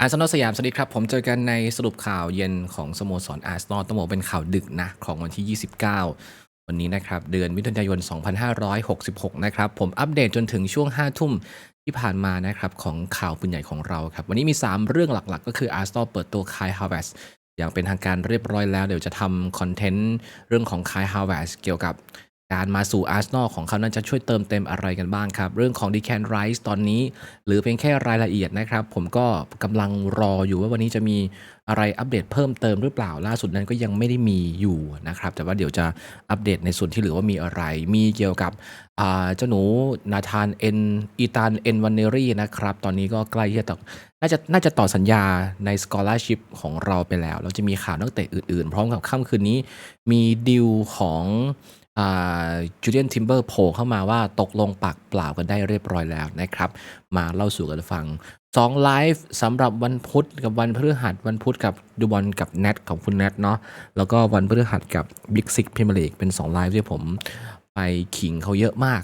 อาร์เซนอลสยามสวัสดีครับ ผมเจอกันในสรุปข่าวเย็นของสโมสรอาร์เซนอลต้องบอกเป็นข่าวดึกนะ ของวันที่ 29 วันนี้นะครับ เดือนมิถุนายน 2566 นะครับ ผมอัปเดตจนถึงช่วง 5 ทุ่มที่ผ่านมานะครับ ของข่าวปืนใหญ่ของเราครับ วันนี้มี 3 เรื่องหลักๆ ก็คืออาร์เซนอลเปิดตัวคายฮาวเวสอย่างเป็นทางการเรียบร้อยแล้ว เดี๋ยวจะทำคอนเทนต์เรื่องของคายฮาวเวสเกี่ยวกับ การมาสู่อาร์เซนอลของเขานั้นจะช่วยเติมเต็มอะไรกันบ้างครับ เรื่องของดีแคนไรส์ตอนนี้ หรือเป็นแค่รายละเอียดนะครับ ผมก็กำลังรออยู่ว่าวันนี้จะมีอะไรอัปเดตเพิ่มเติมหรือเปล่าล่าสุดนั้นก็ยังไม่ได้มีอยู่นะครับ แต่ว่าเดี๋ยวจะอัปเดตในส่วนที่เหลือว่ามีอะไร มีเกี่ยวกับอ่าเจ้าหนูนาธานเอ็นอีตานเอ็นวันเนรี่นะครับ ตอนนี้ก็ใกล้ที่จะต่อน่าจะน่าจะต่อสัญญาในสกอ l ร์ชิพของเราไปแล้ว เราจะมีข่าวนักเตะอื่นๆ พร้อมกับค่ำคืนนี้ มีดิวของ จูเลียนทิมเบอร์โผล่เข้ามาว่าตกลงปากเปล่ากันได้เรียบร้อยแล้วนะครับ มาเล่าสู่กันฟัง2ไลฟ์สำหรับวันพุธกับวันพฤหัสวันพุธกับดูบอลกับแนทของคุณแนทเนาะแล้วก็วันพฤหัสกับบิ๊กซิกพิมลีกเป็น2ไลฟ์ที่ผมไปขิงเขาเยอะมาก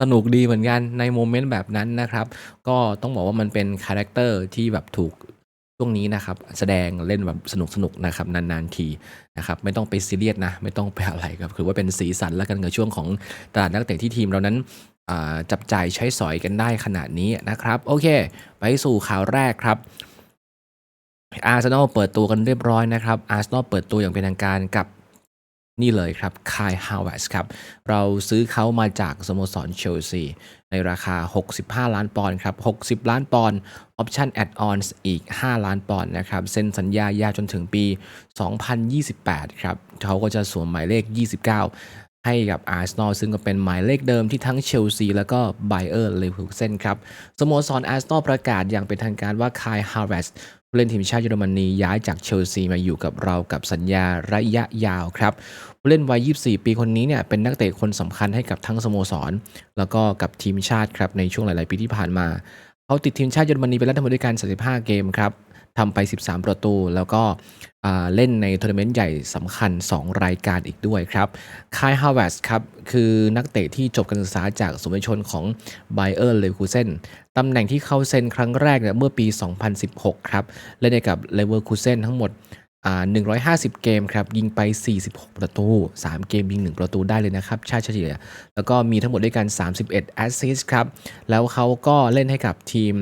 สนุกดีเหมือนกันในโมเมนต์แบบนั้นนะครับ ก็ต้องบอกว่ามันเป็นคาแรคเตอร์ที่แบบถูก ช่วงนี้นะครับแสดงเล่นแบบสนุกสนุกนะครับนานๆทีนะครับไม่ต้องไปซีเรียสนะไม่ต้องไปอะไรครับคือว่าเป็นสีสันแล้วกันกับช่วงของตลาดนักเตะที่ทีมเรานั้นจับจ่ายใช้สอยกันได้ขนาดนี้นะครับ โอเค ไปสู่ข่าวแรกครับอาร์เซนอลเปิดตัวกันเรียบร้อยนะครับอาร์เซนอลเปิดตัวอย่างเป็นทางการกับ นี่เลยครับคายฮาวเวสครับ เราซื้อเขามาจากสโมสรเชลซี ในราคา 65 ล้านปอนด์ครับ 60 ล้านปอนด์ออปชั่นแอดออนอีก 5 ล้านปอนด์นะครับ เซ็นสัญญายาวจนถึงปี 2028 ครับ เขาก็จะสวมหมายเลข 29 ให้กับอาร์เซนอลซึ่งก็เป็นหมายเลขเดิมที่ทั้งเชลซีแล้วก็ไบเออร์เลเวอร์เซนครับ สโมสรอาร์เซนอลประกาศอย่างเป็นทางการว่าคายฮาวเวส ผู้เล่นทีมชาติเยอรมนีย้ายจากเชลซีมาอยู่กับเรากับสัญญาระยะยาวครับผู้เล่นวัย 24 ปีคนนี้เนี่ยเป็นนักเตะคนสำคัญให้กับทั้งสโมสร แล้วก็กับทีมชาติครับในช่วงหลาย ๆ ปีที่ผ่านมา เขาติดทีมชาติเยอรมนีไปแล้วทั้งหมดด้วยกัน 35 เกมครับ ทำไป 13 ประตู แล้วก็เล่นในทัวร์นาเมนต์ใหญ่สำคัญ 2 รายการอีกด้วยครับคายฮาวเวสครับ คือนักเตะที่จบการศึกษาจากสมัยชนของไบเออร์เลวูร์คูเซนตำแหน่งที่เข้าเซ็นครั้งแรกเนี่ยเมื่อปี 2016 ครับ เล่นให้กับเลเวอร์คูเซนทั้งหมด150 เกมครับ ยิงไป 46 ประตู 3 เกมยิง 1 ประตูได้เลยนะครับ ชาติเฉลี่ย แล้วก็มีทั้งหมดด้วยกัน 31 แอสซิสต์ครับ แล้วเขาก็เล่นให้กับทีม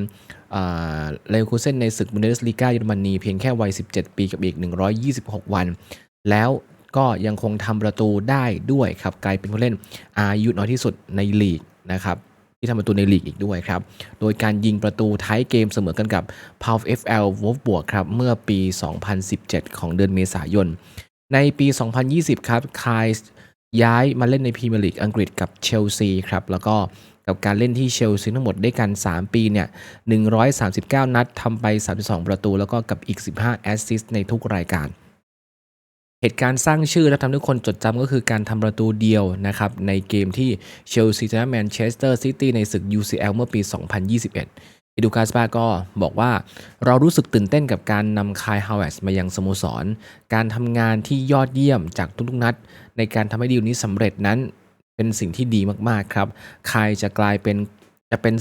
เลวคูเซนในศึกบุนเดสลีกาเยอรมนีเพียงแค่วัย 17 ปีกับอีก 126 วัน แล้วก็ยังคงทำประตูได้ด้วยครับกลายเป็นผู้เล่นอายุน้อยที่สุดในลีกนะครับที่ทำประตูในลีกอีกด้วยครับ โดยการยิงประตูท้ายเกมเสมอกันกับ p a u FL w o l f b u r g ครับ เมื่อปี 2017 ของเดือนเมษายน ในปี 2020 ครับคายย้ายมาเล่นในพรีเมียร์ลีกอังกฤษกับเชลซีครับ แล้วก็ กับการเล่นที่เชลซีทั้งหมดได้กัน 3 ปีเนี่ย 139 นัดทำไป 32 ประตู แล้วก็กับอีก 15 แอสซิสต์ในทุกรายการ เหตุการณ์สร้างชื่อและทำให้คนจดจำก็คือการทำประตูเดียวนะครับ ในเกมที่เชลซีชนะแมนเชสเตอร์ซิตี้ในศึก UCL เมื่อปี 2021เอดูกาสปาก็บอกว่าเรารู้สึกตื่นเต้นกับการนำคายฮาวเวสมายังสโมสร การทำงานที่ยอดเยี่ยมจากทุกๆนัด ในการทำให้ดีลนี้สำเร็จนั้น เป็นสิ่งที่ดีมากๆครับคายจะกลายเป็นจะเป็น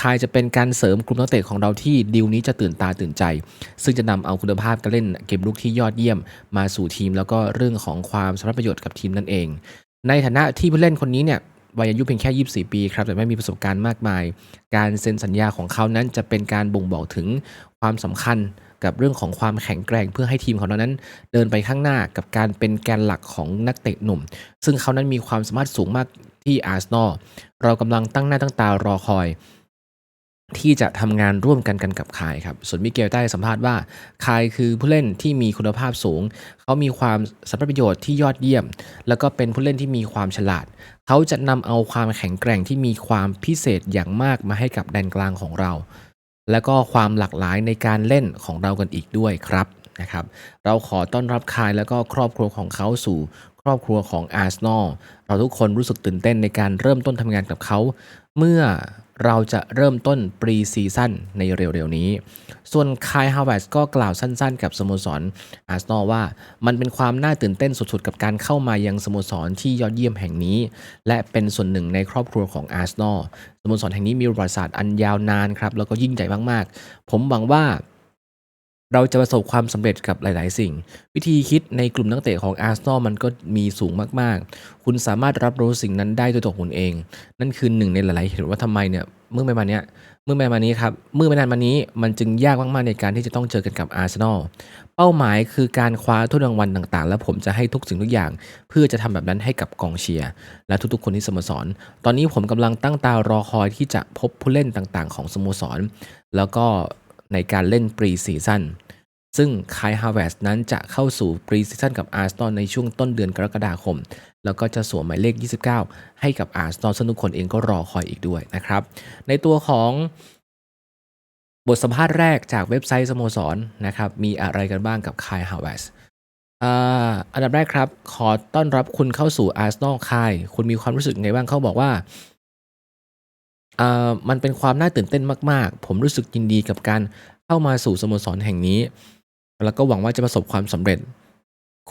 คายจะเป็นการเสริมกลุ่มนักเตะของเราที่ดีลนี้จะตื่นตาตื่นใจ ซึ่งจะนำเอาคุณภาพการเล่นเกมลุกที่ยอดเยี่ยมมาสู่ทีม แล้วก็เรื่องของความสำเร็จประโยชน์กับทีมนั่นเอง ในฐานะที่ผู้เล่นคนนี้เนี่ยวัยอายุเพียงแค่ 24 ปีครับ แต่ไม่มีประสบการณ์มากมาย การเซ็นสัญญาของเขานั้นจะเป็นการบ่งบอกถึงความสำคัญ กับเรื่องของความแข็งแกร่งเพื่อให้ทีมของเรานั้น เดินไปข้างหน้ากับการเป็นแกนหลักของนักเตะหนุ่ม ซึ่งเขานั้นมีความสามารถสูงมากที่อาร์เซนอลเรากำลังตั้งหน้าตั้งตารอคอย ที่จะทำงานร่วมกันกันกับคายครับ ส่วนมิเกลได้สัมภาษณ์ว่าคายคือผู้เล่นที่มีคุณภาพสูง เขามีความสำเร็จประโยชน์ที่ยอดเยี่ยม แล้วก็เป็นผู้เล่นที่มีความฉลาด เขาจะนำเอาความแข็งแกร่งที่มีความพิเศษอย่างมากมาให้กับแดนกลางของเรา แล้วก็ความหลากหลายในการเล่นของเรากันอีกด้วยครับนะครับ เราขอต้อนรับคายแล้วก็ครอบครัวของเขาสู่ครอบครัวของอาร์เซนอล เราทุกคนรู้สึกตื่นเต้นในการเริ่มต้นทำงานกับเขา เมื่อเราจะเริ่มต้นปรีซีซั่นในเร็วๆนี้ ส่วนคายฮาวเวสก็กล่าวสั้นๆ กับสโมสรอาร์เซนอลว่ามันเป็นความน่าตื่นเต้นสุดๆ กับการเข้ามายังสโมสรที่ยอดเยี่ยมแห่งนี้ และเป็นส่วนหนึ่งในครอบครัวของอาร์เซนอลสโมสรแห่งนี้มีประวัติศาสตร์อันยาวนานครับแล้วก็ยิ่งใหญ่มากๆ ผมหวังว่า เราจะประสบความสำเร็จกับหลาย ๆ สิ่ง วิธีคิดในกลุ่มนักเตะของอาร์เซนอลมันก็มีสูงมาก ๆ คุณสามารถรับรู้สิ่งนั้นได้ด้วยตัวคุณเอง นั่นคือหนึ่งในหลาย ๆ เหตุว่าทำไมเนี่ยเมื่อไม่มาเนี้ยเมื่อไม่มานี้ครับเมื่อไม่นานมานี้มันจึงยากมาก ๆ ในการที่จะต้องเจอกันกับอาร์เซนอลเป้าหมายคือการคว้าถ้วยรางวัลต่าง ๆ แล้วผมจะให้ทุกสิ่งทุกอย่าง เพื่อจะทำแบบนั้นให้กับกองเชียร์และทุก ๆ คนที่สโมสร ตอนนี้ผมกำลังตั้งตารอคอยที่จะพบผู้เล่นต่าง ๆ ของสโมสร แล้วก็ ในการเล่นปรีซีซั่นซึ่งคายฮาวเวสนั้นจะเข้าสู่ปรีซีซั่นกับอาร์ e นอลในช่วงต้นเดือนกรกฎาคม แล้วก็จะสวมหมายเลข 29 ให้กับอาร์ e นอลซึ่งทุกคนเองก็รอคอยอีกด้วยนะครับ ในตัวของบทสัมภาษณ์แรกจากเว็บไซต์สโมสรนะครับ มีอะไรกันบ้างกับคายฮาวเวสอันดับแรกครับ ขอต้อนรับคุณเข้าสู่อาร์ e นอลคาย คุณมีความรู้สึกไงบ้างเขาบอกว่า อ่ามันเป็นความน่าตื่นเต้นมาก ๆ ผมรู้สึกยินดีกับการเข้ามาสู่สโมสรแห่งนี้ แล้วก็หวังว่าจะประสบความสำเร็จ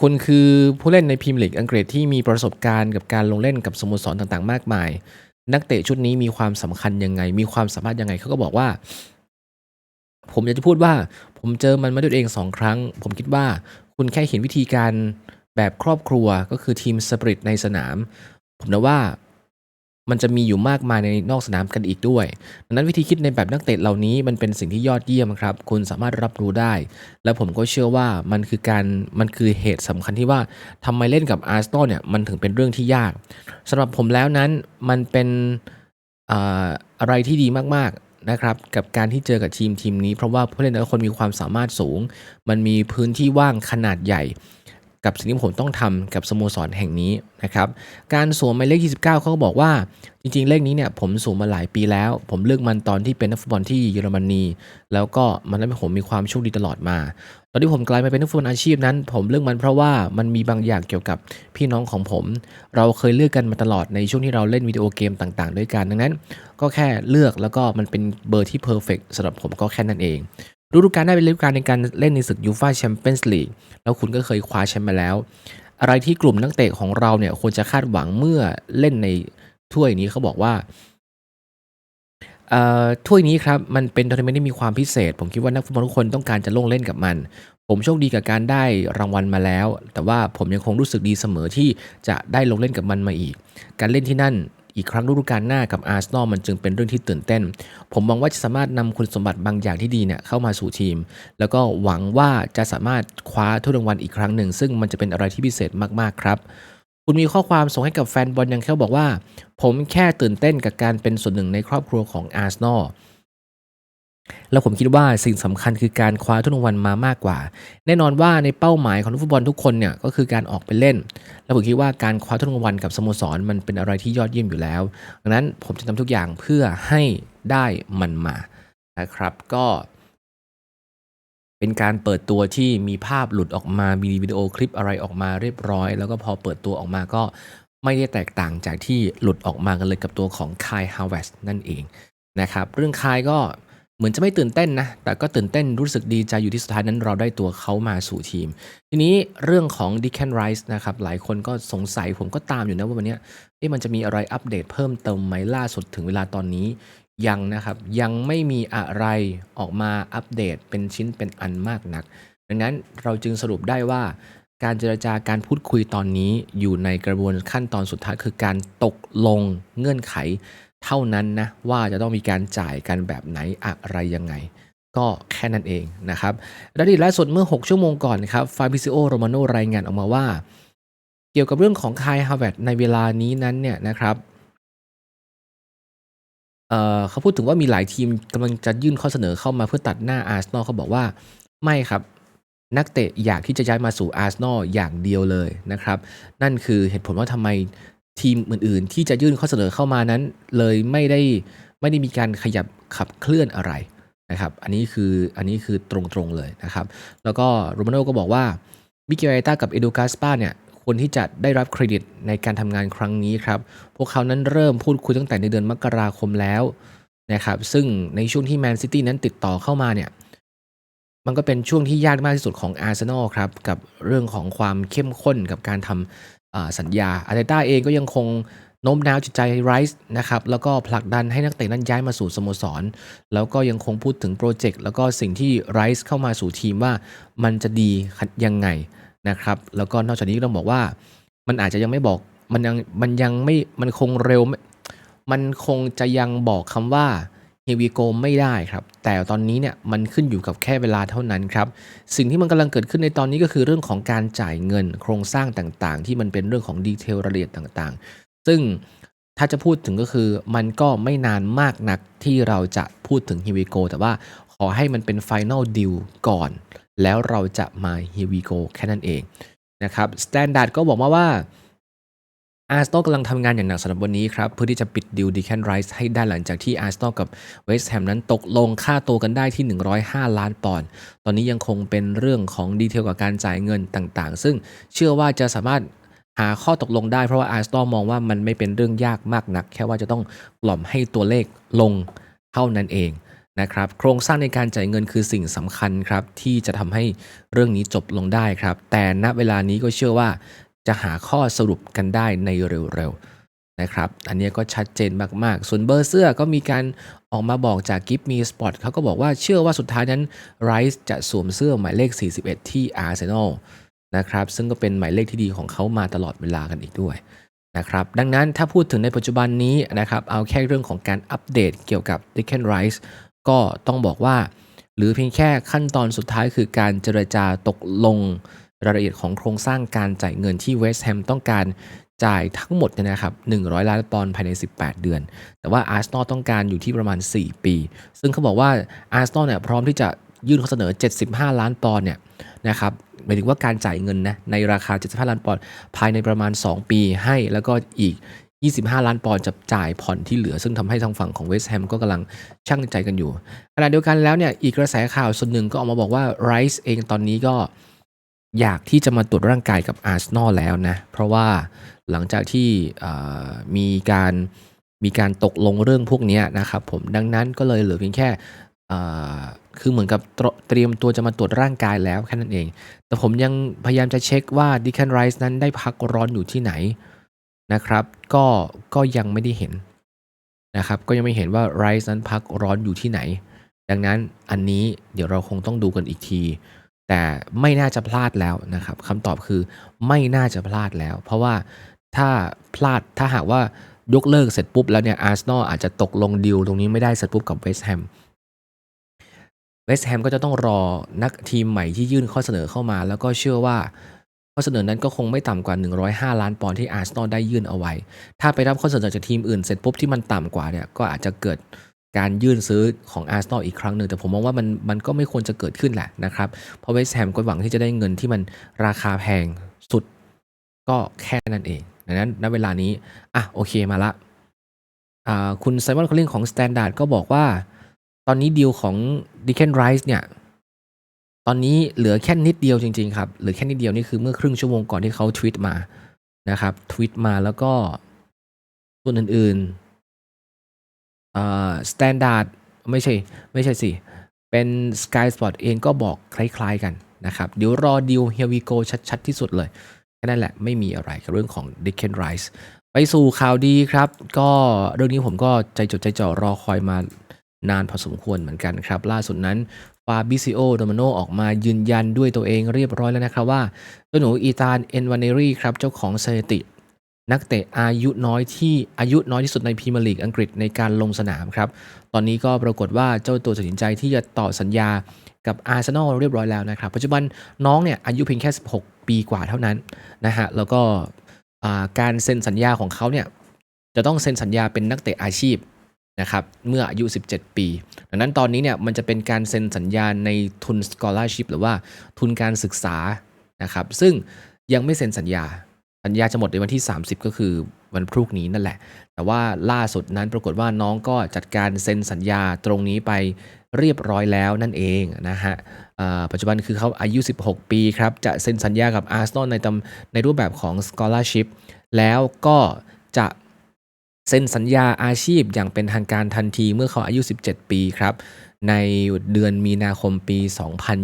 คุณคือผู้เล่นในพรีเมียร์ลีกอังกฤษที่มีประสบการณ์กับการลงเล่นกับสโมสรต่างๆ มากมาย นักเตะชุดนี้มีความสำคัญยังไง มีความสามารถยังไงเขาก็บอกว่า ผมอยากจะพูดว่า ผมเจอมันมาด้วยเองสองครั้ง ผมคิดว่าคุณแค่เห็นวิธีการแบบครอบครัวก็คือทีมสปริตในสนาม ผมนะว่า มันจะมีอยู่มากมายในนอกสนามกันอีกด้วย ดังนั้นวิธีคิดในแบบนักเตะเหล่านี้มันเป็นสิ่งที่ยอดเยี่ยมครับ คุณสามารถรับรู้ได้ และผมก็เชื่อว่ามันคือการมันคือเหตุสำคัญที่ว่าทำไมเล่นกับอาร์เซนอลเนี่ยมันถึงเป็นเรื่องที่ยากสำหรับผมแล้วนั้นมันเป็นอะไรที่ดีมากๆนะครับ กับการที่เจอกับทีมทีมนี้ เพราะว่าผู้เล่นแต่ละคนมีความสามารถสูง มันมีพื้นที่ว่างขนาดใหญ่ กับสิ่งที่ผมต้องทำกับสโมสรแห่งนี้นะครับการสวมหมายเลข 29 เขาก็บอกว่าจริงๆ เลขนี้เนี่ยผมสวมมาหลายปีแล้ว ผมเลือกมันตอนที่เป็นนักฟุตบอลที่เยอรมนี แล้วก็มันทำให้ผมมีความโชคดีตลอดมา ตอนที่ผมกลายมาเป็นนักฟุตบอลอาชีพนั้น ผมเลือกมันเพราะว่ามันมีบางอย่างเกี่ยวกับพี่น้องของผม เราเคยเลือกกันมาตลอดในช่วงที่เราเล่นวิดีโอเกมต่างๆ ด้วยกันดังนั้น ก็แค่เลือกแล้วก็มันเป็นเบอร์ที่เพอร์เฟกสำหรับผมก็แค่นั้นเอง ฤดูกาลได้เป็นฤดูกาลในการเล่นในศึกยูฟาแชมเปี้ยนส์ลีกแล้วคุณก็เคยคว้าแชมป์มาแล้ว อะไรที่กลุ่มนักเตะของเราเนี่ยควรจะคาดหวังเมื่อเล่นในถ้วยนี้เขาบอกว่าถ้วยนี้ครับมันเป็นทัวร์นาเมนต์ที่มีความพิเศษ ผมคิดว่านักฟุตบอลทุกคนต้องการจะลงเล่นกับมัน ผมโชคดีกับการได้รางวัลมาแล้ว แต่ว่าผมยังคงรู้สึกดีเสมอที่จะได้ลงเล่นกับมันมาอีก การเล่นที่นั่น อีกครั้งฤดูกาลหน้ากับอาร์เซนอลมันจึงเป็นเรื่องที่ตื่นเต้น ผมมองว่าจะสามารถนำคุณสมบัติบางอย่างที่ดีเนี่ยเข้ามาสู่ทีม แล้วก็หวังว่าจะสามารถคว้าถ้วยรางวัลอีกครั้งหนึ่ง ซึ่งมันจะเป็นอะไรที่พิเศษมากๆครับ คุณมีข้อความส่งให้กับแฟนบอลยังแค่บอกว่า ผมแค่ตื่นเต้นกับการเป็นส่วนหนึ่งในครอบครัวของอาร์เซนอล แล้วผมคิดว่าสิ่งสำคัญคือการคว้าทุนรางวัลมามากกว่า แน่นอนว่าในเป้าหมายของฟุตบอลทุกคนเนี่ยก็คือการออกไปเล่น แล้วผมคิดว่าการคว้าทุนรางวัลกับสโมสรมันเป็นอะไรที่ยอดเยี่ยมอยู่แล้ว ดังนั้นผมจะทำทุกอย่างเพื่อให้ได้มันมานะครับก็เป็นการเปิดตัวที่มีภาพหลุดออกมา มีวิดีโอคลิปอะไรออกมาเรียบร้อย แล้วก็พอเปิดตัวออกมาก็ไม่ได้แตกต่างจากที่หลุดออกมากันเลยกับตัวของคายฮาวเวสนั่นเองนะครับ เรื่องคายก็ เหมือนจะไม่ตื่นเต้นนะ แต่ก็ตื่นเต้นรู้สึกดีใจอยู่ที่สุดท้ายนั้นเราได้ตัวเขามาสู่ทีม ทีนี้เรื่องของดิ c แคนไรส์นะครับ หลายคนก็สงสัยผมก็ตามอยู่นะว่าวันนี้มันจะมีอะไรอัปเดตเพิ่มเติมไหมล่าสุดถึงเวลาตอนนี้ยังนะครับ ยังไม่มีอะไรออกมาอัปเดตเป็นชิ้นเป็นอันมากนัก ดังนั้นเราจึงสรุปได้ว่าการเจรจาการพูดคุยตอนนี้อยู่ในกระบวนขั้นตอนสุดท้ายคือการตกลงเงื่อนไข เท่านั้นนะว่าจะต้องมีการจ่ายกันแบบไหนอะไรยังไง ก็แค่นั้นเองนะครับและดีล่าสุดเมื่อ 6 ชั่วโมงก่อนครับฟาบิซิโอโรมาโนรายงานออกมาว่า เกี่ยวกับเรื่องของคายฮาวเวตในเวลานี้นั้นเนี่ยนะครับเเขาพูดถึงว่ามีหลายทีมกำลังจะยื่นข้อเสนอเข้ามาเพื่อตัดหน้าอาร์เซนอลเขาบอกว่าไม่ครับนักเตะอยากที่จะย้ายมาสู่อาร์เซนอลอย่างเดียวเลยนะครับ นั่นคือเหตุผลว่าทำไม ทีมอื่น ๆ ที่จะยื่นข้อเสนอเข้ามานั้น เลยไม่ได้ไม่ได้มีการขยับขับเคลื่อนอะไรนะครับอันนี้คืออันนี้คือตรงๆเลยนะครับ แล้วก็โรมาโนก็บอกว่ามิเกลไอต้ากับเอดูกาสปาเนี่ยควรที่จะได้รับเครดิตในการทำงานครั้งนี้ครับ พวกเขานั้นเริ่มพูดคุยตั้งแต่ในเดือนมกราคมแล้วนะครับซึ่งในช่วงที่แมนซิตี้นั้นติดต่อเข้ามาเนี่ยมันก็เป็นช่วงที่ยากมากที่สุดของอาร์เซนอลครับ กับเรื่องของความเข้มข้นกับการทำ สัญญาอาร์เตต้าเองก็ยังคงโน้มน้าวจิตใจไรส์นะครับแล้วก็ผลักดันให้นักเตะนั้นย้ายมาสู่สโมสร แล้วก็ยังคงพูดถึงโปรเจกต์แล้วก็สิ่งที่ไรส์เข้ามาสู่ทีมว่ามันจะดียังไงนะครับแล้วก็นอกจากนี้ก็ต้องบอกว่า มันอาจจะยังไม่บอกมันยังมันยังไม่มันคงเร็วม่มันคงจะยังบอกคำว่า here we go ไม่ได้ครับ แต่ตอนนี้เนี่ยมันขึ้นอยู่กับแค่เวลาเท่านั้นครับ สิ่งที่มันกำลังเกิดขึ้นในตอนนี้ก็คือเรื่องของการจ่ายเงินโครงสร้างต่างๆ ที่มันเป็นเรื่องของดีเทลรายละเอียดต่างๆ ซึ่งถ้าจะพูดถึงก็คือมันก็ไม่นานมากนักที่เราจะพูดถึง here we go แต่ว่าขอให้มันเป็น final deal ก่อน แล้วเราจะมา here we go แค่นั้นเองนะครับ Standard ก็บอกมาว่า อาร์ n น l กำลังทำงานอย่างหนักสำหรับวันนี้ครับ เพื่อที่จะปิดดิวดีแคนไรส์ให้ได้หลังจากที่อาร์ n น l กับเวสต์แฮมนั้นตกลงค่าตัวกันได้ที่ 105 ล้านปอนด์ตอนนี้ยังคงเป็นเรื่องของดีเทลกับการจ่ายเงินต่างๆ ซึ่งเชื่อว่าจะสามารถหาข้อตกลงได้เพราะว่าอาร์ n น l มองว่ามันไม่เป็นเรื่องยากมากนัก แค่ว่าจะต้องกล่อมให้ตัวเลขลงเท่านั้นเองนะครับโครงสร้างในการจ่ายเงินคือสิ่งสำคัญครับที่จะทำให้เรื่องนี้จบลงได้ครับ แต่ณเวลานี้ก็เชื่อว่า จะหาข้อสรุปกันได้ในเร็วๆนะครับ อันนี้ก็ชัดเจนมากๆ ส่วนเบอร์เสื้อก็มีการออกมาบอกจากกิฟมีสปอร์ตเขาก็บอกว่าเชื่อว่าสุดท้ายนั้นไรส์จะสวมเสื้อหมายเลข 41 ที่อาร์เซนอลนะครับ ซึ่งก็เป็นหมายเลขที่ดีของเขามาตลอดเวลากันอีกด้วยนะครับ ดังนั้นถ้าพูดถึงในปัจจุบันนี้นะครับ เอาแค่เรื่องของการอัปเดตเกี่ยวกับ d i c k e n Rice ก็ต้องบอกว่า หรือเพียงแค่ขั้นตอนสุดท้ายคือการเจรจาตกลง รายละเอียดของโครงสร้างการจ่ายเงินที่เวสต์แฮมต้องการจ่ายทั้งหมดเนี่ยนะครับ 100 ล้านปอนด์ภายใน 18 เดือน แต่ว่าอาร์เซนอลต้องการอยู่ที่ประมาณ 4 ปี ซึ่งเขาบอกว่าอาร์เซนอลเนี่ยพร้อมที่จะยื่นข้อเสนอ 75 ล้านปอนด์เนี่ยนะครับหมายถึงว่าการจ่ายเงินนะในราคา 75 ล้านปอนด์ภายในประมาณ 2 ปีให้แล้วก็อีก 25 ล้านปอนด์จะจ่ายผ่อนที่เหลือ ซึ่งทำให้ทางฝั่งของเวสต์แฮมก็กำลังช่างใจกันอยู่ขณะเดียวกันแล้วเนี่ยอีกกระแสข่าวส่วนหนึ่งก็ออกมาบอกว่าไรส์เองตอนนี้ก็ อยากที่จะมาตรวจร่างกายกับอาร์เซนอลแล้วนะ เพราะว่าหลังจากที่มีการมีการตกลงเรื่องพวกนี้นะครับผมดังนั้นก็เลยเหลือเพียงแค่คือเหมือนกับเตรียมตัวจะมาตรวจร่างกายแล้วแค่นั้นเอง แต่ผมยังพยายามจะเช็คว่าดิคันไรส์นั้นได้พักร้อนอยู่ที่ไหนนะครับ ก็ก็ยังไม่ได้เห็นนะครับ ก็ยังไม่เห็นว่าไรส์นั้นพักร้อนอยู่ที่ไหน ดังนั้นอันนี้เดี๋ยวเราคงต้องดูกันอีกที แต่ไม่น่าจะพลาดแล้วนะครับคำตอบคือไม่น่าจะพลาดแล้ว เพราะว่าถ้าพลาดถ้าหากว่ายกเลิกเสร็จปุ๊บแล้วเนี่ยอาร์เซนอลอาจจะตกลงดีลตรงนี้ไม่ได้เสร็จปุ๊บกับเวสต์แฮมเวสต์แฮมก็จะต้องรอนักทีมใหม่ที่ยื่นข้อเสนอเข้ามา แล้วก็เชื่อว่าข้อเสนอนั้นก็คงไม่ต่ำกว่า 105 ล้านปอนด์ที่อาร์เซนอลได้ยื่นเอาไว้ ถ้าไปรับข้อเสนอจากทีมอื่นเสร็จปุ๊บที่มันต่ำกว่าเนี่ยก็อาจจะเกิด การยื่นซื้อของอาร์เซนอลอีกครั้งหนึ่ง แต่ผมมองว่ามันมันก็ไม่ควรจะเกิดขึ้นแหละนะครับ เพราะเวสต์แฮมก็หวังที่จะได้เงินที่มันราคาแพงสุดก็แค่นั้นเองดังนั้นณเวลานี้ อะ โอเคมาละคุณไซมอนคอลลิงของ Standard ก็บอกว่า ตอนนี้ดีลของ d e c a n Rice เนี่ย ตอนนี้เหลือแค่นิดเดียวจริง ๆ ครับ เหลือแค่นิดเดียวนี่คือเมื่อครึ่งชั่วโมงก่อนที่เขาทวิตมานะครับทวิตมาแล้วก็ส่วนอื่นๆ อ่าสแตนดาร์ดไม่ใช่ไม่ใช่สิ เป็น Sky Sport เองก็บอกคล้ายๆกันนะครับ เดี๋ยวรอดีล Here we go ชัดๆที่สุดเลยแค่นั้นแหละไม่มีอะไรกับเรื่องของ d i c k e n Rice ไปสู่ข่าวดีครับ ก็เรื่องนี้ผมก็ใจจดใจจ่อรอคอยมานานพอสมควรเหมือนกันครับ ล่าสุดนั้นฟาบิซิโอโดมโนออกมายืนยันด้วยตัวเองเรียบร้อยแล้วนะครับว่าตัวหนูอีตานเอนวานเนรีครับ เจ้าของสถิติ นักเตะอายุน้อยที่อายุน้อยที่สุดในพรีเมียร์ลีกอังกฤษในการลงสนามครับ ตอนนี้ก็ปรากฏว่าเจ้าตัวตัดสินใจที่จะต่อสัญญากับอาร์เซนอลเรียบร้อยแล้วนะครับ ปัจจุบันน้องเนี่ยอายุเพียงแค่ 16 ปีกว่าเท่านั้นนะฮะ แล้วก็การเซ็นสัญญาของเขาเนี่ยจะต้องเซ็นสัญญาเป็นนักเตะอาชีพนะครับเมื่ออายุ 17 ปี ดังนั้นตอนนี้เนี่ยมันจะเป็นการเซ็นสัญญาในทุน scholarship หรือว่าทุนการศึกษานะครับ ซึ่งยังไม่เซ็นสัญญา สัญญาจะหมดในวันที่ 30 ก็คือวันพรุ่งนี้นั่นแหละ แต่ว่าล่าสุดนั้นปรากฏว่าน้องก็จัดการเซ็นสัญญาตรงนี้ไปเรียบร้อยแล้วนั่นเองนะฮะปัจจุบันคือเขาอายุ 16 ปีครับ จะเซ็นสัญญากับอาร์เซนอลในตในรูปแบบของ scholarship แล้วก็จะเซ็นสัญญาอาชีพอย่างเป็นทางการทันทีเมื่อเขาอายุ 17 ปีครับ ในเดือนมีนาคมปี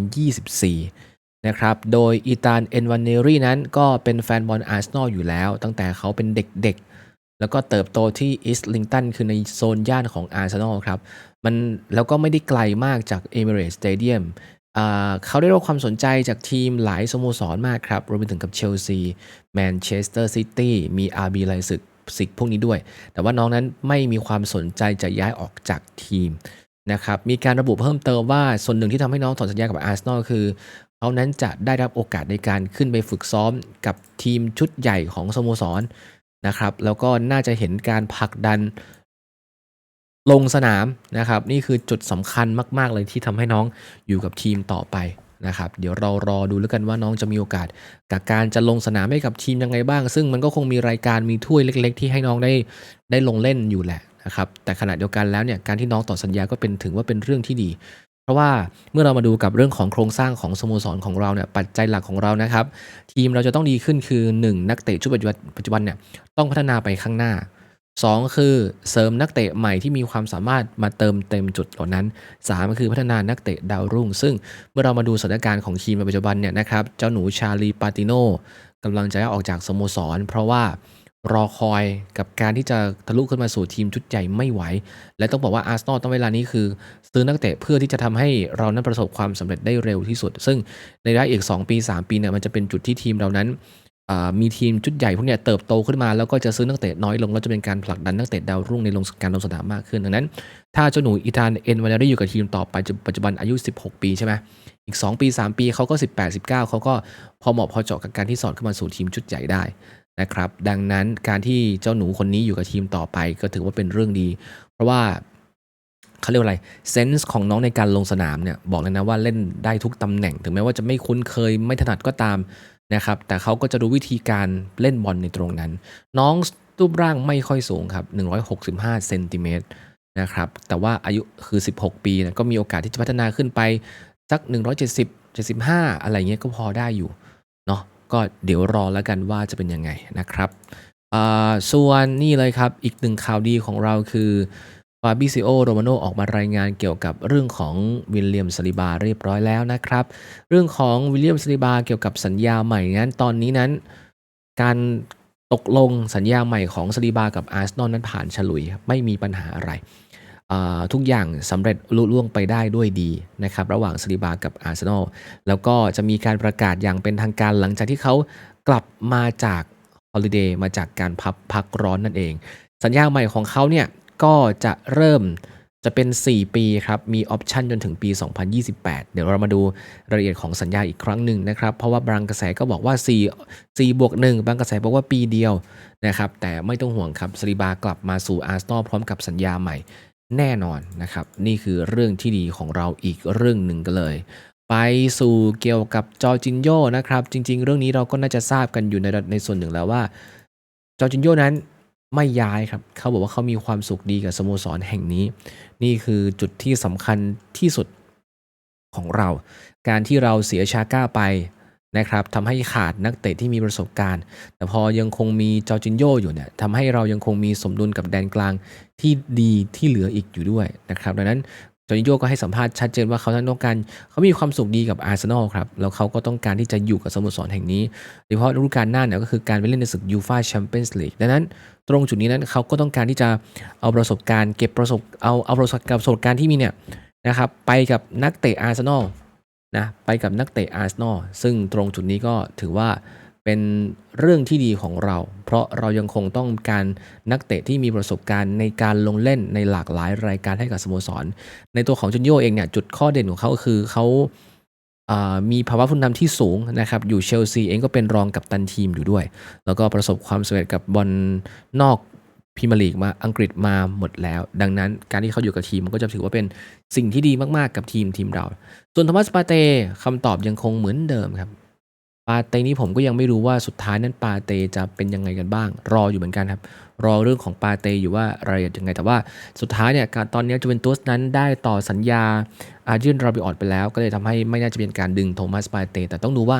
2024 นะครับ โดยอีตานเอ็นวานเนรีนั้นก็เป็นแฟนบอลอาร์เซนอลอยู่แล้ว ตั้งแต่เขาเป็นเด็กๆ แล้วก็เติบโตที่อิสลิงตันคือในโซนย่านของอาร์เซนอลครับ มันแล้วก็ไม่ได้ไกลมากจากเอมิเรตสเตเดียมเขาได้รับความสนใจจากทีมหลายสโมสรมากครับ รวมไปถึงกับเชลซีแมนเชสเตอร์ซิตี้มีอาร์บีไลซึกสิกพวกนี้ด้วย แต่ว่าน้องนั้นไม่มีความสนใจจะย้ายออกจากทีมนะครับ มีการระบุเพิ่มเติมว่าส่วนหนึ่งที่ทำให้น้องถอนสัญญากับอาร์เซนอลคือ เขานั้นจะได้รับโอกาสในการขึ้นไปฝึกซ้อมกับทีมชุดใหญ่ของสโมสรนะครับ แล้วก็น่าจะเห็นการผลักดันลงสนามนะครับ นี่คือจุดสำคัญมากๆเลยที่ทำให้น้องอยู่กับทีมต่อไปนะครับ เดี๋ยวเรารอดูแล้วกันว่าน้องจะมีโอกาส กับการจะลงสนามให้กับทีมยังไงบ้าง ซึ่งมันก็คงมีรายการมีถ้วยเล็ก ๆ ที่ให้น้องได้ได้ลงเล่นอยู่แหละนะครับ แต่ขณะเดียวกันแล้วเนี่ยการที่น้องต่อสัญญาก็เป็นถึงว่าเป็นเรื่องที่ดี เพราะว่าเมื่อเรามาดูกับเรื่องของโครงสร้างของสโมสรของเราเนี่ยปัจจัยหลักของเรานะครับ ทีมเราจะต้องดีขึ้นคือ 1 นักเตะชุดปัจจุบันปัจจุบันเนี่ยต้องพัฒนาไปข้างหน้า 2 คือเสริมนักเตะใหม่ที่มีความสามารถมาเติมเต็มจุดเหล่านั้น3คือพัฒนานักเตะดาวรุ่ง ซึ่งเมื่อเรามาดูสถานการณ์ของทีมในปัจจุบันเนี่ยนะครับเจ้าหนูชาลีปาติโนกำลังจะออกจากสโมสร เพราะว่า รอคอยกับการที่จะทะลุขึ้นมาสู่ทีมชุดใหญ่ไม่ไหว และต้องบอกว่าอาร์เซนอลต้องเวลานี้คือ ซื้อนักเตะเพื่อที่จะทำให้เรานั้นประสบความสำเร็จได้เร็วที่สุด ซึ่งในระยะอีก 2 ปี 3 ปีเนี่ยมันจะเป็นจุดที่ทีมเรานั้นมีทีมชุดใหญ่พวกเนี้ยเติบโตขึ้นมาแล้วก็จะซื้อนักเตะน้อยลงแล้วจะเป็นการผลักดันนักเตะดาวรุ่งในลงการลงสนามมากขึ้นดังนั้น ถ้าเจ้าหนูอีธานเอ็นวานารีอยู่กับทีมต่อไปปัจจุบันอายุ 16 ปีใช่ไหมอีก 2 ปี 3 ปีเขาก็ 18 19เขาก็พอเหมาะพอเจาะกับการที่สอดขึ้นมาสู่ทีมชุดใหญ่ได้ นะครับ ดังนั้นการที่เจ้าหนูคนนี้อยู่กับทีมต่อไปก็ถือว่าเป็นเรื่องดี เพราะว่าเขาเรียกว่าอะไรเซนส์ของน้องในการลงสนามเนี่ยบอกเลยนะว่าเล่นได้ทุกตำแหน่ง ถึงแม้ว่าจะไม่คุ้นเคยไม่ถนัดก็ตามนะครับแต่เขาก็จะรู้วิธีการเล่นบอลในตรงนั้น น้องรูปร่างไม่ค่อยสูงครับ 165 เซนติเมตรนะครับแต่ว่าอายุคือ 16 ปีนะก็มีโอกาสที่จะพัฒนาขึ้นไปสัก 170 75 อะไรเงี้ยก็พอได้อยู่เนาะ ก็เดี๋ยวรอแล้วกันว่าจะเป็นยังไงนะครับส่วนนี่เลยครับ อีกหนึ่งข่าวดีของเราคือฟาบิซิโอโรมาโนออกมารายงานเกี่ยวกับเรื่องของวิลเลียมสลิบาเรียบร้อยแล้วนะครับ เรื่องของวิลเลียมสลิบาเกี่ยวกับสัญญาใหม่นั้นตอนนี้นั้น การตกลงสัญญาใหม่ของสลิบากับอาร์เซนอลนั้นผ่านฉลุย ไม่มีปัญหาอะไร ทุกอย่างสำเร็จลุล่วงไปได้ด้วยดีนะครับระหว่างสลิบากับอาร์เซนอลแล้วก็จะมีการประกาศอย่างเป็นทางการหลังจากที่เขากลับมาจากฮอลิเดย์มาจากการพักพักร้อนนั่นเอง สัญญาใหม่ของเขาเนี่ยก็จะเริ่มจะเป็น 4 ปีครับ มีออปชันจนถึงปี 2028 เดี๋ยวเรามาดูรายละเอียดของสัญญาอีกครั้งหนึ่งนะครับ เพราะว่าบางกระแสก็บอกว่า 4 4บวก1บางกระแสบอกว่าปีเดียวนะครับ แต่ไม่ต้องห่วงครับสลีบากลับมาสู่อาร์เซนอลพร้อมกับสัญญาใหม่ แน่นอนนะครับ นี่คือเรื่องที่ดีของเราอีกเรื่องหนึ่งกันเลย ไปสู่เกี่ยวกับจอจินโยนะครับ จริง ๆ เรื่องนี้เราก็น่าจะทราบกันอยู่ในในส่วนหนึ่งแล้วว่า จอจินโยนั้นไม่ย้ายครับ เขาบอกว่าเขามีความสุขดีกับสโมสรแห่งนี้ นี่คือจุดที่สำคัญที่สุดของเรา การที่เราเสียชาก้าไป นะครับทำให้ขาดนักเตะที่มีประสบการณ์ แต่พอยังคงมีจอจินโยอยู่เนี่ยทำให้เรายังคงมีสมดุลกับแดนกลางที่ดีที่เหลืออีกอยู่ด้วยนะครับดังนั้นจอร์จิโยก็ให้สัมภาษณ์ชัดเจนว่าเขาต้องการเขามีความสุขดีกับอาร์เซนอลครับแล้วเขาก็ต้องการที่จะอยู่กับสโมสรแห่งนี้โดยเฉพาะฤดูกาลหน้าเนี่ยก็คือการไปเล่นในศึกยูฟาแชมเปี้ยนส์ลีกดังนั้น ตรงจุดนี้นั้นเขาก็ต้องการที่จะเอาประสบการณ์เก็บประสบเอาเอาประสบการณ์ประสบการณ์ที่มีเนี่ยนะครับไปกับนักเตะอาร์เซนอล นะไปกับนักเตะอาร์เซนอลซึ่งตรงจุดนี้ก็ถือว่าเป็นเรื่องที่ดีของเรา เพราะเรายังคงต้องการนักเตะที่มีประสบการณ์ในการลงเล่นในหลากหลายรายการให้กับสโมสร ในตัวของจุนโยเองเนี่ยจุดข้อเด่นของเขาคือเขามีภาวะผู้นำที่สูงนะครับ อยู่เชลซีเองก็เป็นรองกับตันทีมอยู่ด้วย แล้วก็ประสบความสำเร็จกับบอลนอก พรีเมียร์ลีกมาอังกฤษมาหมดแล้ว ดังนั้นการที่เขาอยู่กับทีมมันก็จะถือว่าเป็นสิ่งที่ดีมากๆกับทีมทีมเรา ส่วนโทมัสปาเต้คำตอบยังคงเหมือนเดิมครับปาเตนี้ผมก็ยังไม่รู้ว่าสุดท้ายนั้นปาเตจะเป็นยังไงกันบ้าง รออยู่เหมือนกันครับ รอเรื่องของปาเตอยู่ว่ารายละเอียดยังไง แต่ว่าสุดท้ายเนี่ยการตอนนี้จูเวนตุสนั้นได้ต่อสัญญาอายื่นราบิออดไปแล้ว ก็เลยทำให้ไม่น่าจะเป็นการดึงโทมัสปาเตแต่ต้องดูว่า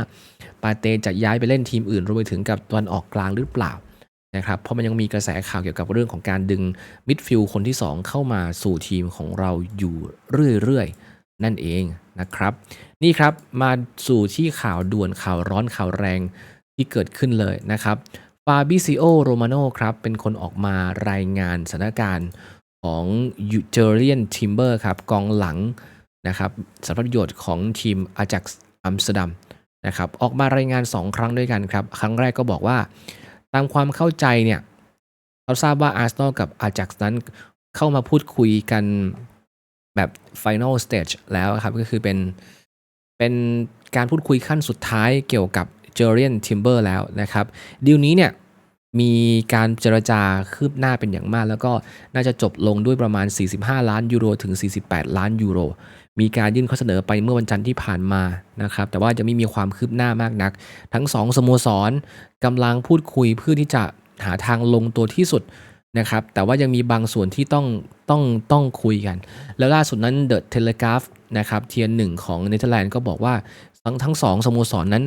ปาเตจะย้ายไปเล่นทีมอื่นรวมไปถึงกับตอนออกกลางหรือเปล่า นะครับเพราะมันยังมีกระแสข่าวเกี่ยวกับเรื่องของการดึงมิดฟิลด์คนที่ 2 เข้ามาสู่ทีมของเราอยู่เรื่อยๆ นั่นเองนะครับ นี่ครับมาสู่ที่ข่าวด่วนข่าวร้อนข่าวแรงที่เกิดขึ้นเลยนะครับฟาบิซิโอโรมาโนครับเป็นคนออกมารายงานสถานการณ์ของยูเจอเรียนทิมเบอร์ครับกองหลังนะครับสารพัดประโยชน์ของทีมอาจักซ์อัมสเตอร์ดัมนะครับออกมารายงาน 2 ครั้งด้วยกันครับ ครั้งแรกก็บอกว่าามความเข้าใจเนี่ยเราทราบว่าอาร์เซนอลกับอาจักนั้นเข้ามาพูดคุยกันแบบ Final Stage แล้วครับ ก็คือเป็นเป็นการพูดคุยขั้นสุดท้ายเกี่ยวกับเจอเรียนทิมเบอร์แล้วนะครับดีลนี้เนี่ยมีการเจรจาคืบหน้าเป็นอย่างมาก แล้วก็น่าจะจบลงด้วยประมาณ 45 ล้านยูโรถึง 48 ล้านยูโร มีการยื่นข้อเสนอไปเมื่อวันจันทร์ที่ผ่านมานะครับ แต่ว่าจะไม่มีความคืบหน้ามากนัก ทั้งสองสโมสรกำลังพูดคุยเพื่อที่จะหาทางลงตัวที่สุดนะครับ แต่ว่ายังมีบางส่วนที่ต้องต้องต้องคุยกัน แล้วล่าสุดนั้นเดอะเทเลกราฟนะครับเทียนหนึ่งของเนเธอร์แลนด์ก็บอกว่าทั้งทั้งสองสโมสรนนั้น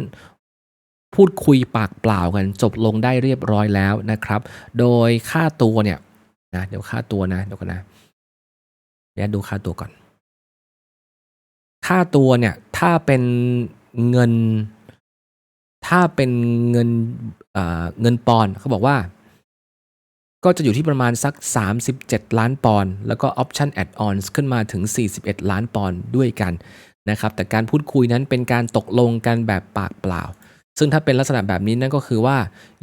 พูดคุยปากเปล่ากันจบลงได้เรียบร้อยแล้วนะครับ โดยค่าตัวเนี่ยนะเดี๋ยวค่าตัวนะเดี๋ยวก่อนนะเดี๋ยวดูค่าตัวก่อน ค่าตัวเนี่ย ถ้าเป็นเงิน ถ้าเป็นเงินเเงินปอนเขาบอกว่า ก็จะอยู่ที่ประมาณสัก 37 ล้านปอนด์แล้วก็ออปชั่นแอดออนขึ้นมาถึง 41 ล้านปอนด์ด้วยกันนะครับ แต่การพูดคุยนั้นเป็นการตกลงกันแบบปากเปล่า ซึ่งถ้าเป็นลักษณะแบบนี้นั่นก็คือว่า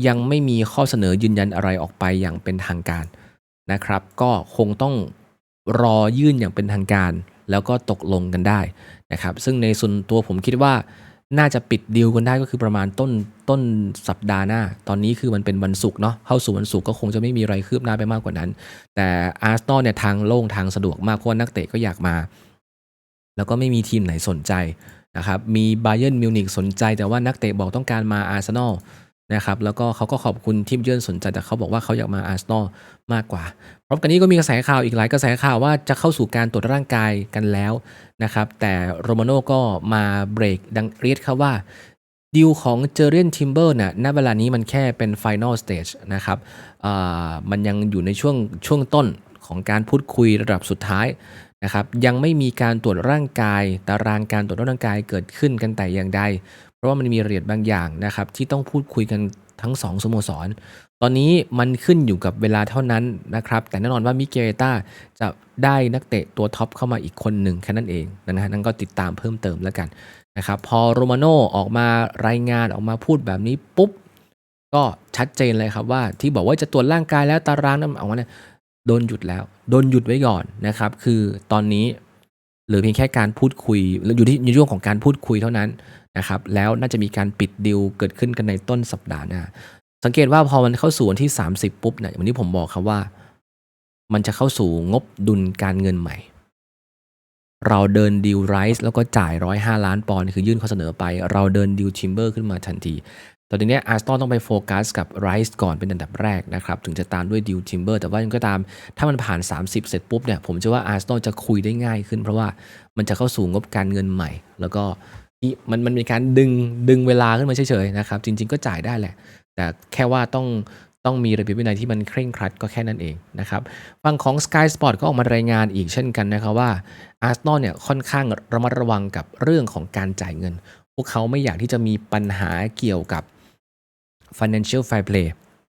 ยังไม่มีข้อเสนอยืนยันอะไรออกไปอย่างเป็นทางการนะครับ ก็คงต้องรอยื่นอย่างเป็นทางการ แล้วก็ตกลงกันได้นะครับซึ่งในส่วนตัวผมคิดว่าน่าจะปิดดีลกันได้ก็คือประมาณต้นต้นสัปดาห์หน้า ตอนนี้คือมันเป็นวันศุกร์เนาะเข้าสู่วันศุกร์ก็คงจะไม่มีอะไรคืบหน้าไปมากกว่านั้น แต่อาร์เซนอลเนี่ยทางโล่งทางสะดวกมากเพราะนักเตะก็อยากมา แล้วก็ไม่มีทีมไหนสนใจนะครับมีไบเ e ร์นมิวนิกสนใจแต่ว่านักเตะบอกต้องการมาอาร์เซนอล นะครับแล้วก็เขาก็ขอบคุณทีมเยือนสนใจแต่เขาบอกว่าเขาอยากมาอาร์เซนอลมากกว่า พร้อมกันนี้ก็มีกระแสข่าวอีกหลายกระแสข่าวว่าจะเข้าสู่การตรวจร่างกายกันแล้วนะครับแต่โรมาโน่ก็มาเบรกดังเรียกครับว่าดีลของเจอเรียนทิมเบอร์น่ะณเวลานี้มันแค่เป็นไฟนลสเตจนะครับมันยังอยู่ในช่วงช่วงต้นของการพูดคุยระดับสุดท้ายนะครับยังไม่มีการตรวจร่างกาย ตารางการตรวจร่างกายเกิดขึ้นกันแต่อย่างใด เพราะว่ามันมีรายละเอียดบางอย่างนะครับที่ต้องพูดคุยกันทั้งสองสโมสร ตอนนี้มันขึ้นอยู่กับเวลาเท่านั้นนะครับ แต่แน่นอนว่ามิเกเลต้าจะได้นักเตะตัวท็อปเข้ามาอีกคนหนึ่งแค่นั้นเองนะฮะนั่นก็ติดตามเพิ่มเติมแล้วกันนะครับพอโรมาโน่ออกมารายงานออกมาพูดแบบนี้ปุ๊บ ก็ชัดเจนเลยครับว่าที่บอกว่าจะตรวจร่างกายแล้วตารางนั้นเอาว่าเนี่ยโดนหยุดแล้ว โดนหยุดไว้ก่อนนะครับ คือตอนนี้เหลือเพียงแค่การพูดคุยอยู่ที่ในช่วงของการพูดคุยเท่านั้น นะครับแล้วน่าจะมีการปิดดิวเกิดขึ้นกันในต้นสัปดาห์หน้า สังเกตว่าพอมันเข้าสู่วันที่ 30 ปุ๊บเนี่ยวันนี้ผมบอกครับว่า มันจะเข้าสู่งบดุลการเงินใหม่ เราเดินดิวไรส์แล้วก็จ่าย105ล้านปอนด์คือยื่นข้อเสนอไป เราเดินดิวทิมเบอร์ขึ้นมาทันทีตอนนี้อาร์สตอต้องไปโฟกัสกับไรส์ก่อนเป็นอันดับแรกนะครับถึงจะตามด้วยดิวทิมเบอร์แต่ว่ายังก็ตามถ้ามันผ่าน 30 เสร็จปุ๊บเนี่ยผมเชื่อว่าอาร์สตอจะคุยได้ง่ายขึ้น เพราะว่ามันจะเข้าสู่งบการเงินใหม่ แล้วก็ มันมันมีการดึงดึงเวลาขึ้นมาเฉยๆนะครับจริง ๆ ก็จ่ายได้แหละ แต่แค่ว่าต้องต้องมีระเบียบวินัยที่มันเคร่งครัดก็แค่นั้นเองนะครับฝั่งของ Sky Sport ก็ออกมารายงานอีกเช่นกันนะครับว่าอาร์เซนอลเนี่ยค่อนข้างระมัดระวังกับเรื่องของการจ่ายเงิน พวกเขาไม่อยากที่จะมีปัญหาเกี่ยวกับ financial fair play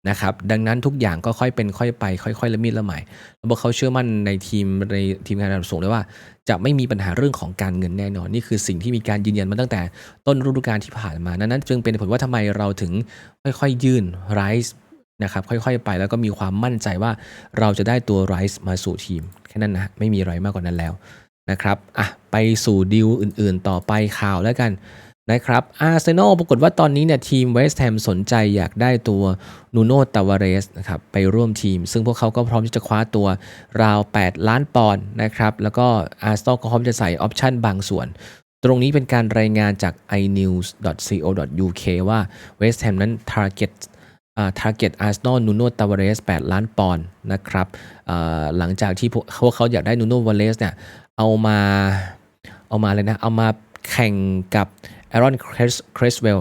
นะครับดังนั้นทุกอย่างก็ค่อยเป็นค่อยไปค่อย ๆ ละมิดละไมแล้วพวกเขาเชื่อมั่นในทีมในทีมงานระดับสูงเลยว่า จะไม่มีปัญหาเรื่องของการเงินแน่นอน นี่คือสิ่งที่มีการยืนยันมาตั้งแต่ต้นฤดูกาลที่ผ่านมานั้นจึงเป็นผลว่าทำไมเราถึงค่อยๆยื่นไรส์นะครับค่อยๆไปแล้วก็มีความมั่นใจว่าเราจะได้ตัวไรส์มาสู่ทีมแค่นั้นนะไม่มีอะไรมากกว่านั้นแล้วนะครับอะไปสู่ดีลอื่น ๆ ต่อไปข่าวแล้วกัน นะครับอาร์เซนอลปรากฏว่าตอนนี้เนี่ยทีมเวสต์แฮมสนใจอยากได้ตัวนูโนตาวาเรสนะครับไปร่วมทีม ซึ่งพวกเขาก็พร้อมที่จะคว้าตัวราว 8 ล้านปอนด์นะครับ แล้วก็อาร์เซนอลก็พร้อมจะใส่ออปชั่นบางส่วน ตรงนี้เป็นการรายงานจาก inews.co.uk ว่าเวสต์แฮมนั้น target อ่า target Arsenal Nuno Tavares 8 ล้านปอนด์นะครับหลังจากที่พวกเขาอยากได้นูโนวาเลสเนี่ยเอามาเอามาเลยนะเอามาแข่งกับ แอรอนเครสเวล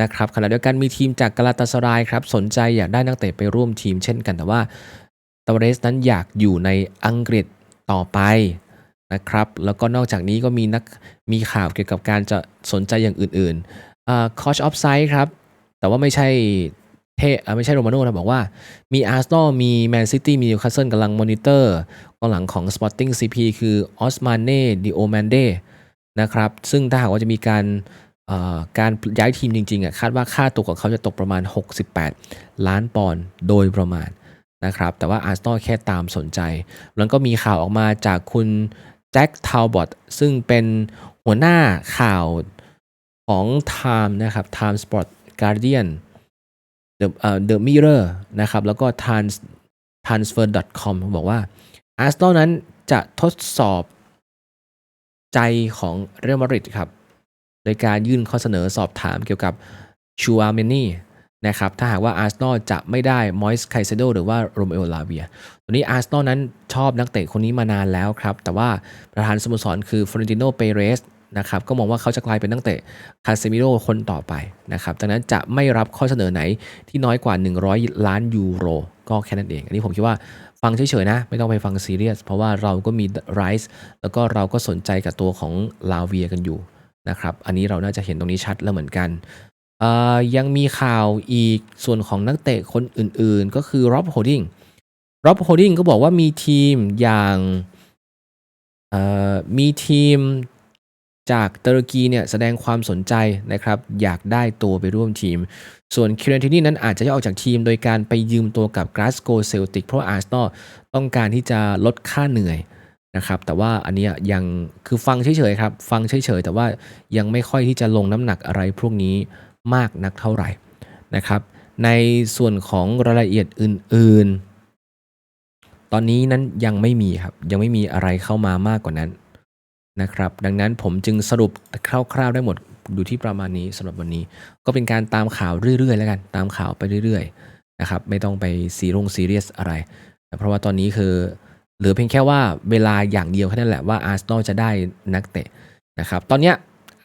นะครับขณะเดียวกันมีทีมจากกาลาตาสรายครับสนใจอยากได้นักเตะไปร่วมทีมเช่นกันแต่ว่าตาวเรสนั้นอยากอยู่ในอังกฤษต่อไปนะครับแล้วก็นอกจากนี้ก็มีนักมีข่าวเกี่ยวกับการจะสนใจอย่างอื่นๆคอชออฟไซด์ครับ แต่ว่าไม่ใช่เทไม่ใช่โรมาโน่นะบอกว่ามีอาร์ e นอลมีแมนซิตี้มีนิวคาสเซิลกำลังมอนิเตอร์กองหลังของ Sporting CP คือออสมาเน่ดิโอแมนเดนะครับซึ่งถ้าหากว่าจะมีการ การย้ายทีมจริงๆอะคาดว่าค่าตัวของเขาจะตกประมาณ 68 ล้านปอนด์โดยประมาณนะครับแต่ว่าอาร์ e นอลแค่ตามสนใจ แล้วก็มีข่าวออกมาจากคุณแจ็คทาวบอตซึ่งเป็นหัวหน้าข่าวของ Time นะครับ Time Sport Guardian The เอ่อ The Mirror นะครับแล้วก็ Trans transfer.com บอกว่า Arsenal นั้นจะทดสอบใจของเรอัลมาดริดครับ โดยการยื่นข้อเสนอสอบถามเกี่ยวกับชูอาเมนี่นะครับถ้าหากว่าอาร์ n นอลจะไม่ได้มอยส์ไคเซโดหรือว่าโรเมโอลาเวียตอนนี้อาร์ n นอลนั้นชอบนักเตะคนนี้มานานแล้วครับ แต่ว่าประธานสโมสรคือฟลอเรนติโนเปเรสนะครับก็มองว่าเขาจะกลายเป็นนักเตะคาเซมิโรคนต่อไปนะครับดังนั้นจะไม่รับข้อเสนอไหนที่น้อยกว่า 100 ล้านยูโร ก็แค่นั้นเอง อันนี้ผมคิดว่าฟังเฉยๆนะ ไม่ต้องไปฟังซีเรียส เพราะว่าเราก็มีไรส์แล้วก็เราก็สนใจกับตัวของลาเวียกันอยู่ นะครับ อันนี้เราน่าจะเห็นตรงนี้ชัดแล้วเหมือนกันอ่อยังมีข่าวอีกส่วนของนักเตะคนอื่นๆ ก็คือร็อบโฮดิงร็อบโฮดิงก็บอกว่ามีทีมอย่างอ่อมีทีมจากตุรกีเนี่ยแสดงความสนใจนะครับ อยากได้ตัวไปร่วมทีม ส่วนคิรันทินี่นั้นอาจจะออกจากทีมโดยการไปยืมตัวกับกราสโกเซลติกเพราะอาร์ n นอลต้องการที่จะลดค่าเหนื่อย นะครับแต่ว่าอันนี้ยังคือฟังเฉยๆครับฟังเฉยๆแต่ว่ายังไม่ค่อยที่จะลงน้ำหนักอะไรพวกนี้มากนักเท่าไหร่นะครับ ในส่วนของรายละเอียดอื่นๆ ตอนนี้นั้นยังไม่มีครับยังไม่มีอะไรเข้ามามากกว่านั้นนะครับ ดังนั้นผมจึงสรุปคร่าวๆได้หมดอยู่ที่ประมาณนี้สำหรับวันนี้ ก็เป็นการตามข่าวเรื่อยๆ แล้วกันตามข่าวไปเรื่อยๆนะครับไม่ต้องไปซีรงซีเรียสอะไร เพราะว่าตอนนี้คือ หลือเพียงแค่ว่าเวลาอย่างเดียวแค่นั้นแหละว่าอาร์ n นอลจะได้นักเตะนะครับตอนเนี้ย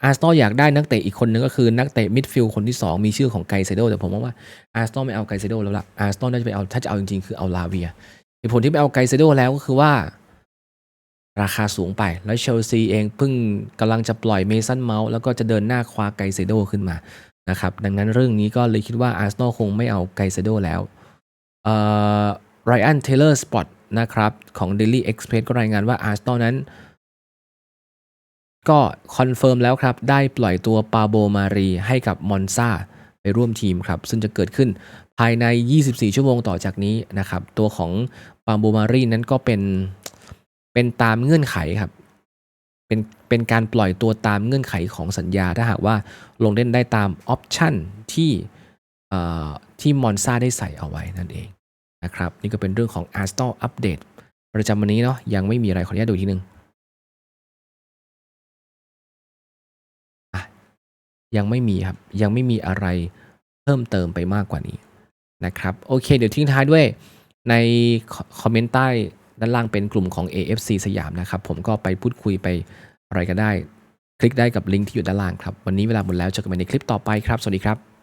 อาร์ n นอลอยากได้นักเตะอีกคนนึงก็คือนักเตะมิดฟิลด์คนที่ 2 มีชื่อของไกเซโดแต่ผมมองว่าอาร์ n นอลไม่เอาไกเซโดแล้วล่ะอาร์ n นอลน่าจะไปเอาถ้าจะเอาจริงๆคือเอาลาเวียเหตุผลที่ไม่เอาไกเซโดแล้วก็คือว่า ราคาสูงไปแล้วเชลซีเองเพิ่งกำลังจะปล่อยเมสันเมาส์แล้วก็จะเดินหน้าคว้าไกเซโดขึ้นมานะครับดังนั้นเรื่องนี้ก็เลยคิดว่าอาร์ n นอลคงไม่เอาไกเซโดแล้วเอ่อไรอันเทเลอร์สปอต นะครับของ Daily Express ก็รายงานว่าอาร์ n นอลนั้น ก็คอนเฟิร์มแล้วครับ ได้ปล่อยตัวปาโบมารีให้กับมอนซาไปร่วมทีมครับ ซึ่งจะเกิดขึ้นภายใน 24 ชั่วโมงต่อจากนี้นะครับ ตัวของปาโบมารีนั้นก็เป็นเป็นตามเงื่อนไขครับเป็นเป็นการปล่อยตัวตามเงื่อนไขของสัญญาถ้าหากว่าลงเล่นได้ตามออปชั่นที่ที่มอนซาได้ใส่เอาไว้นั่นเอง นะครับนี่ก็เป็นเรื่องของ a r s e n a l อัปเดตประจำวันนี้เนาะยังไม่มีอะไรขออนุญาตดูอีกทีนึงยังไม่มีครับ ยังไม่มีอะไรเพิ่มเติมไปมากกว่านี้นะครับ โอเค เดี๋ยวทิ้งท้ายด้วยในคอมเมนต์ใต้ด้านล่างเป็นกลุ่มของ AFC สยามนะครับ ผมก็ไปพูดคุยไปอะไรก็ได้ คลิกได้กับลิงก์ที่อยู่ด้านล่างครับ วันนี้เวลาหมดแล้วเจอกันใหม่ในคลิปต่อไปครับ สวัสดีครับ